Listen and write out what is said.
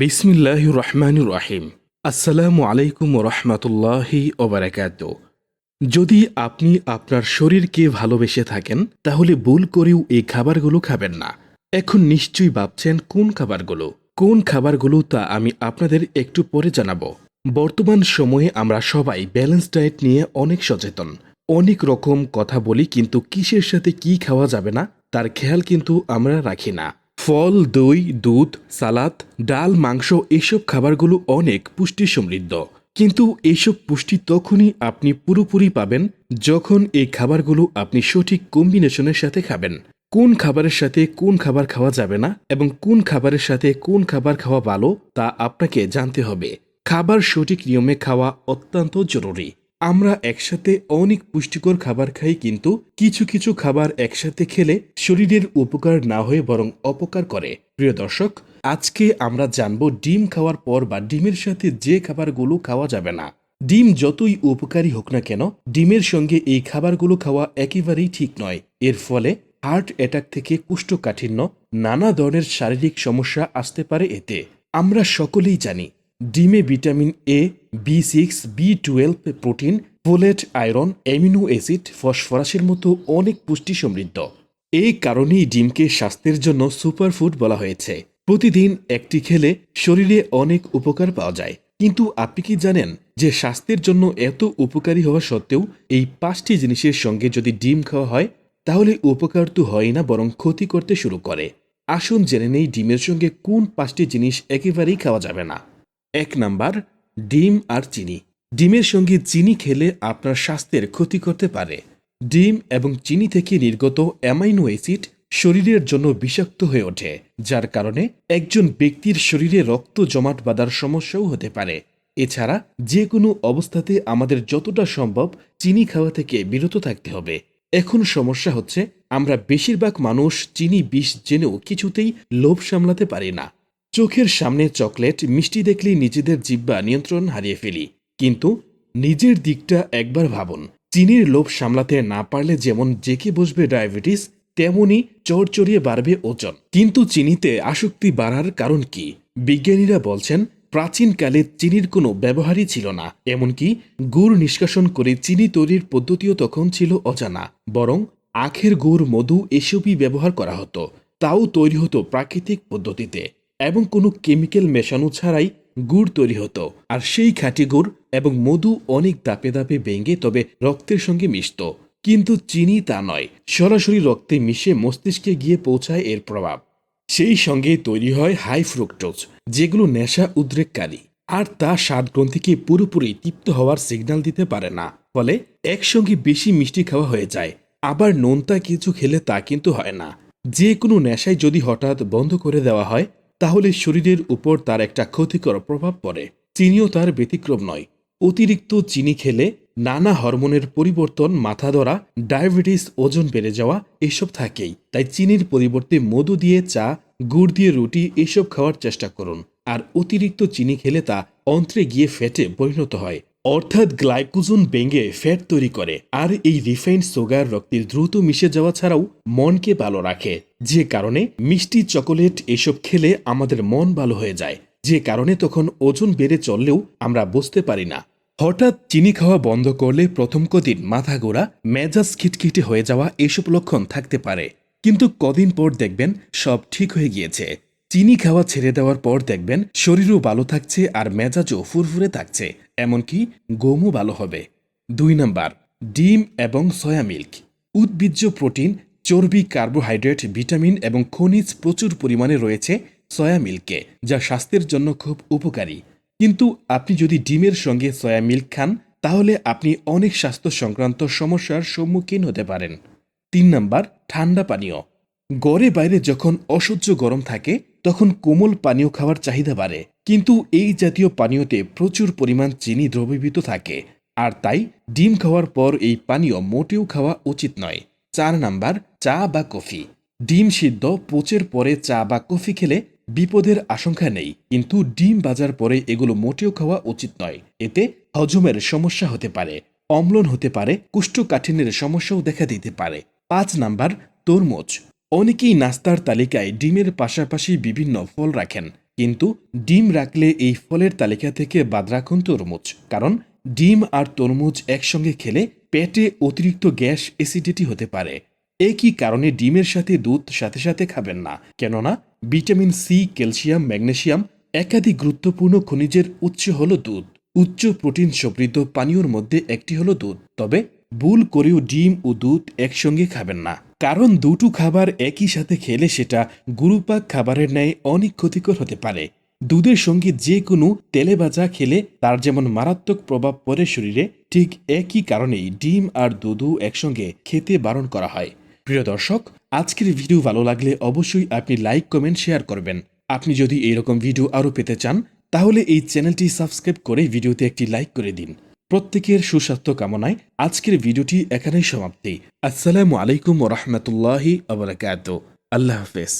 বিসমিল্লাহ রহমান রাহিম আসসালামু আলাইকুম রহমতুল্লাহি ওবরাকাত। যদি আপনি আপনার শরীরকে ভালোবেসে থাকেন, তাহলে ভুল করেও এই খাবারগুলো খাবেন না। এখন নিশ্চয়ই ভাবছেন কোন খাবারগুলো? কোন খাবারগুলো তা আমি আপনাদের একটু পরে জানাব। বর্তমান সময়ে আমরা সবাই ব্যালেন্স ডায়েট নিয়ে অনেক সচেতন। অনেক রকম কথা বলি, কিন্তু কিসের সাথে কি খাওয়া যাবে না, তার খেয়াল কিন্তু আমরা রাখি না। ফল, দই, দুধ, সালাদ, ডাল, মাংস এসব খাবারগুলো অনেক পুষ্টি সমৃদ্ধ। কিন্তু এইসব পুষ্টি তখনই আপনি পুরোপুরি পাবেন যখন এই খাবারগুলো আপনি সঠিক কম্বিনেশনের সাথে খাবেন। কোন খাবারের সাথে কোন খাবার খাওয়া যাবে না এবং কোন খাবারের সাথে কোন খাবার খাওয়া ভালো তা আপনাকে জানতে হবে। খাবার সঠিক নিয়মে খাওয়া অত্যন্ত জরুরি। আমরা একসাথে অনেক পুষ্টিকর খাবার খাই কিন্তু কিছু কিছু খাবার একসাথে খেলে শরীরের উপকার না হয়ে বরং অপকার করে। প্রিয় দর্শক, আজকে আমরা জানব ডিম খাওয়ার পর বা ডিমের সাথে যে খাবারগুলো খাওয়া যাবে না। ডিম যতই উপকারী হোক না কেন, ডিমের সঙ্গে এই খাবারগুলো খাওয়া একেবারেই ঠিক নয়। এর ফলে হার্ট অ্যাটাক থেকে কুষ্ঠকাঠিন্য, নানা ধরনের শারীরিক সমস্যা আসতে পারে এতে। আমরা সকলেই জানি, ডিমে vitamin A B six B twelve protein folate iron amino acid ফসফরাসের মতো অনেক পুষ্টি সমৃদ্ধ। এই কারণেই ডিমকে স্বাস্থ্যের জন্য সুপারফুড বলা হয়েছে। প্রতিদিন একটি খেলে শরীরে অনেক উপকার পাওয়া যায়। কিন্তু আপনি কি জানেন যে স্বাস্থ্যের জন্য এত উপকারী হওয়া সত্ত্বেও এই পাঁচটি জিনিসের সঙ্গে যদি ডিম খাওয়া হয়, তাহলে উপকার তো হয় না, বরং ক্ষতি করতে শুরু করে। আসুন জেনে নেই ডিমের সঙ্গে কোন পাঁচটি জিনিস একেবারেই খাওয়া যাবে না। এক নাম্বার ডিম আর চিনি। ডিমের সঙ্গে চিনি খেলে আপনার স্বাস্থ্যের ক্ষতি করতে পারে। ডিম এবং চিনি থেকে নির্গত অ্যামাইনো অ্যাসিড শরীরের জন্য বিষাক্ত হয়ে ওঠে, যার কারণে একজন ব্যক্তির শরীরে রক্ত জমাট বাঁধার সমস্যাও হতে পারে। এছাড়া যে কোনো অবস্থাতে আমাদের যতটা সম্ভব চিনি খাওয়া থেকে বিরত থাকতে হবে। এখন সমস্যা হচ্ছে, আমরা বেশিরভাগ মানুষ চিনি বিষ জেনেও কিছুতেই লোভ সামলাতে পারি না। চোখের সামনে চকলেট মিষ্টি দেখলেই নিজেদের জিব্বা নিয়ন্ত্রণ হারিয়ে ফেলি। কিন্তু নিজের দিকটা একবার ভাবুন। চিনির লোভ সামলাতে না পারলে যেমন জেকে বসবে ডায়াবেটিস, তেমনি চড়চড়িয়ে বাড়বে ওজন। কিন্তু চিনিতে আসক্তি বাড়ার কারণ কি? বিজ্ঞানীরা বলছেন, প্রাচীনকালে চিনির কোনো ব্যবহারই ছিল না। এমনকি গুড় নিষ্কাশন করে চিনি তৈরির পদ্ধতিও তখন ছিল অজানা। বরং আখের গুড়, মধু এসবই ব্যবহার করা হতো। তাও তৈরি হতো প্রাকৃতিক পদ্ধতিতে। এবং কোনো কেমিক্যাল মেশানো ছাড়াই গুড় তৈরি হতো। আর সেই খাঁটি গুড় এবং মধু অনেক দাপে দাপে ভেঙে তবে রক্তের সঙ্গে মিশত। কিন্তু চিনি তা নয়, সরাসরি রক্তে মিশে মস্তিষ্কে গিয়ে পৌঁছায় এর প্রভাব। সেই সঙ্গে তৈরি হয় হাই ফ্রুক্টোজ, যেগুলো নেশা উদ্রেককারী। আর তা স্বাদ গ্রন্থিকে পুরোপুরি তৃপ্ত হওয়ার সিগন্যাল দিতে পারে না, ফলে একসঙ্গে বেশি মিষ্টি খাওয়া হয়ে যায়। আবার নোনতা কিছু খেলে তা কিন্তু হয় না। যে কোনো নেশায় যদি হঠাৎ বন্ধ করে দেওয়া হয় তাহলে শরীরের উপর তার একটা ক্ষতিকর প্রভাব পড়ে। চিনিও তার ব্যতিক্রম নয়। অতিরিক্ত চিনি খেলে নানা হরমোনের পরিবর্তন, মাথা ধরা, ডায়াবেটিস, ওজন বেড়ে যাওয়া এসব থাকেই। তাই চিনির পরিবর্তে মধু দিয়ে চা, গুড় দিয়ে রুটি এসব খাওয়ার চেষ্টা করুন। আর অতিরিক্ত চিনি খেলে তা অন্ত্রে গিয়ে ফেটে পরিণত হয়। অর্থাৎ গ্লাইকোজন ভেঙে ফ্যাট তৈরি করে আর এই রিফাইন্ড সুগার রক্তের দ্রুত মিশে যাওয়া ছাড়াও মনকে ভালো রাখে। যে কারণে মিষ্টি চকোলেট এসব খেলে আমাদের মন ভালো হয়ে যায়। যে কারণে তখন ওজন বেড়ে চললেও আমরা বুঝতে পারি না। হঠাৎ চিনি খাওয়া বন্ধ করলে প্রথম কদিন মাথা গোড়া মেজাজ খিটখিটে হয়ে যাওয়া এসব লক্ষণ থাকতে পারে। কিন্তু কদিন পর দেখবেন সব ঠিক হয়ে গিয়েছে। চিনি খাওয়া ছেড়ে দেওয়ার পর দেখবেন শরীরও ভালো থাকছে আর মেজাজও ফুরফুরে থাকছে, এমনকি গমও ভালো হবে। দুই নাম্বার, ডিম এবং সয়া মিল্ক। উদ্ভিজ্জ প্রোটিন, চর্বি, কার্বোহাইড্রেট, ভিটামিন এবং খনিজ প্রচুর পরিমাণে রয়েছে সয়া মিল্কে, যা স্বাস্থ্যের জন্য খুব উপকারী। কিন্তু আপনি যদি ডিমের সঙ্গে সয়া মিল্ক খান, তাহলে আপনি অনেক স্বাস্থ্য সংক্রান্ত সমস্যার সম্মুখীন হতে পারেন। তিন নাম্বার, ঠান্ডা পানীয়। গড়ে বাইরে যখন অসহ্য গরম থাকে তখন কোমল পানীয় খাওয়ার চাহিদা বাড়ে। কিন্তু এই জাতীয় পানীয়তে প্রচুর পরিমাণ চিনি দ্রবীভূত থাকে। আর তাই ডিম খাওয়ার পর এই পানীয় মোটেও খাওয়া উচিত নয়। চার নাম্বার, চা বা কফি। ডিম সিদ্ধ পোচের পরে চা বা কফি খেলে বিপদের আশঙ্কা নেই। কিন্তু ডিম বাজার পরে এগুলো মোটেও খাওয়া উচিত নয়। এতে হজমের সমস্যা হতে পারে, অম্লন হতে পারে, কুষ্ঠকাঠিন্যের সমস্যাও দেখা দিতে পারে। পাঁচ নাম্বার, তরমুজ। অনেকেই নাস্তার তালিকায় ডিমের পাশাপাশি বিভিন্ন ফল রাখেন, কিন্তু ডিম রাখলে এই ফলের তালিকা থেকে বাদ রাখুন তরমুজ, কারণ ডিম আর তরমুজ একসঙ্গে খেলে পেটে অতিরিক্ত গ্যাস অ্যাসিডিটি হতে পারে। একই কারণে ডিমের সাথে দুধ সাথে সাথে খাবেন না, কেননা ভিটামিন সি, ক্যালসিয়াম, ম্যাগনেসিয়াম একাধিক গুরুত্বপূর্ণ খনিজের উৎস হল দুধ। উচ্চ প্রোটিন সমৃদ্ধ পানীয়র মধ্যে একটি হলো দুধ, তবে ভুল করেও ডিম ও দুধ একসঙ্গে খাবেন না। কারণ দুটো খাবার একই সাথে খেলে সেটা গুরুপাক খাবারের ন্যায় অনেক ক্ষতিকর হতে পারে। দুধের সঙ্গে যে কোনো তেলে ভাজা খেলে তার যেমন মারাত্মক প্রভাব পড়ে শরীরে, ঠিক একই কারণেই ডিম আর দুধও একসঙ্গে খেতে বারণ করা হয়। প্রিয় দর্শক, আজকের ভিডিও ভালো লাগলে অবশ্যই আপনি লাইক, কমেন্ট, শেয়ার করবেন। আপনি যদি এরকম ভিডিও আরও পেতে চান, তাহলে এই চ্যানেলটি সাবস্ক্রাইব করে ভিডিওতে একটি লাইক করে দিন। প্রত্যেকের সুস্বাস্থ্য কামনায় আজকের ভিডিওটি এখানেই সমাপ্তি। আসসালামু আলাইকুম রহমতুল্লাহি আবরাকাত আল্লাহ হাফেজ।